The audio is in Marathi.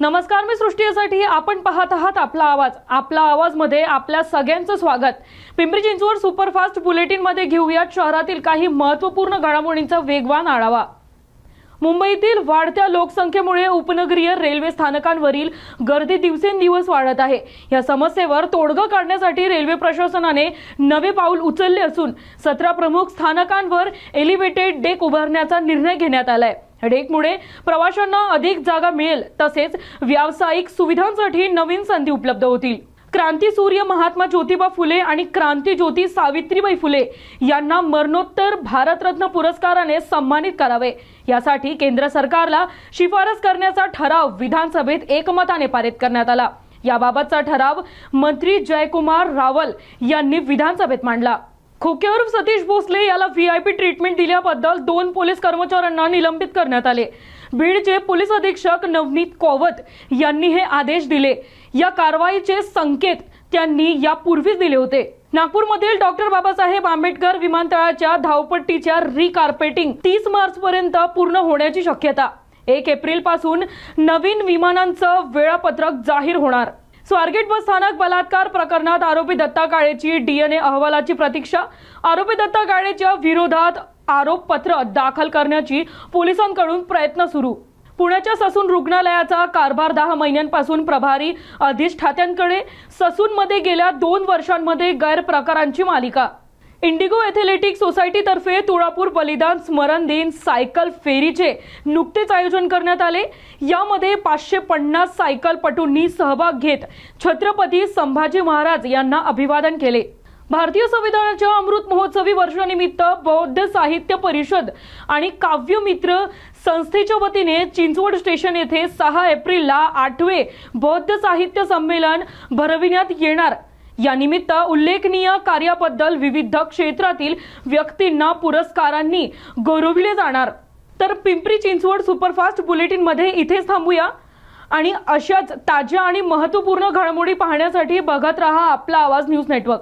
नमस्कार मी सृष्टीसाठी आपण पाहत आहात आपला आवाज. आपला आवाजमध्ये आपल्या सगळ्यांचं स्वागत. पिंपरी चिंचवड सुपरफास्ट बुलेटिनमध्ये घेऊयात शहरातील काही महत्त्वपूर्ण घडामोडींचा वेगवान आढावा. मुंबईतील वाढत्या लोकसंख्येमुळे उपनगरीय रेल्वे स्थानकांवरील गर्दी दिवसेंदिवस वाढत आहे. या समस्येवर तोडगा काढण्यासाठी रेल्वे प्रशासनाने नवे पाऊल उचलले असून सतरा प्रमुख स्थानकांवर एलिव्हेटेड डेक उभारण्याचा निर्णय घेण्यात आला आहे डेकमुळे प्रवाशांना अधिक जागा मिळेल तसेच व्यावसायिक सुविधांसाठी नवीन संधी उपलब्ध होतील. क्रांती सूर्य महात्मा ज्योतिबा फुले आणि क्रांती ज्योती सावित्रीबाई फुले यांना मरणोत्तर भारतरत्न पुरस्काराने सन्मानित करावे. यासाठी केंद्र सरकारला शिफारस करण्याचा ठराव विधानसभेत एकमताने पारित करण्यात आला. याबाबतचा ठराव मंत्री जयकुमार रावल यांनी विधानसभेत मांडला. खोक्यावर सतीश भोसले याला व्ही आय पी ट्रीटमेंट दिल्याबद्दल दोन पोलीस कर्मचाऱ्यांना निलंबित करण्यात आले. बीडचे पोलीस अधीक्षक नवनीत कोवत यांनी हे आदेश दिले. या कारवाईचे संकेत त्यांनी यापूर्वीच दिले होते. नागपूरमधील डॉक्टर बाबासाहेब आंबेडकर विमानतळाच्या धावपट्टीच्या रिकार्पेटिंग तीस मार्च पर्यंत पूर्ण होण्याची शक्यता. एक एप्रिलपासून नवीन विमानांचं वेळापत्रक जाहीर होणार. स्वारगेट बस स्थानक बलात्कार प्रकरणात आरोपी दत्ता काळेची डीएनए अहवालाची प्रतीक्षा. आरोपी दत्ता काळेच्या विरोधात आरोपपत्र दाखल करण्याची पोलिसांकडून प्रयत्न सुरू. पुण्याच्या ससून रुग्णालयाचा कारभार दहा महिन्यांपासून प्रभारी अधिष्ठात्यांकडे. ससूनमध्ये गेल्या दोन वर्षांमध्ये गैरप्रकारांची मालिका. इंडिगो एथलेटिक सोसायटीतर्फे तुळापूर बलिदान स्मरण दिन सायकल फेरीचे नुकतेच आयोजन करण्यात आले. यामध्ये पाचशे पन्नास सायकलपटूंनी सहभाग घेत छत्रपती संभाजी महाराज यांना अभिवादन केले. भारतीय संविधानाच्या अमृत महोत्सवी वर्षानिमित्त बौद्ध साहित्य परिषद आणि काव्यमित्र संस्थेच्या वतीने चिंचवड स्टेशन येथे सहा एप्रिलला आठवे बौद्ध साहित्य संमेलन भरविण्यात येणार. या निमित्त उल्लेखनीय कार्याबद्दल विविध क्षेत्रातील व्यक्तींना पुरस्कारांनी गौरविले जाणार. तर पिंपरी चिंचवड सुपरफास्ट बुलेटिनमध्ये इथेच थांबूया. आणि अशाच ताज्या आणि महत्त्वपूर्ण घडामोडी पाहण्यासाठी बघत रहा आपला आवाज न्यूज नेटवर्क.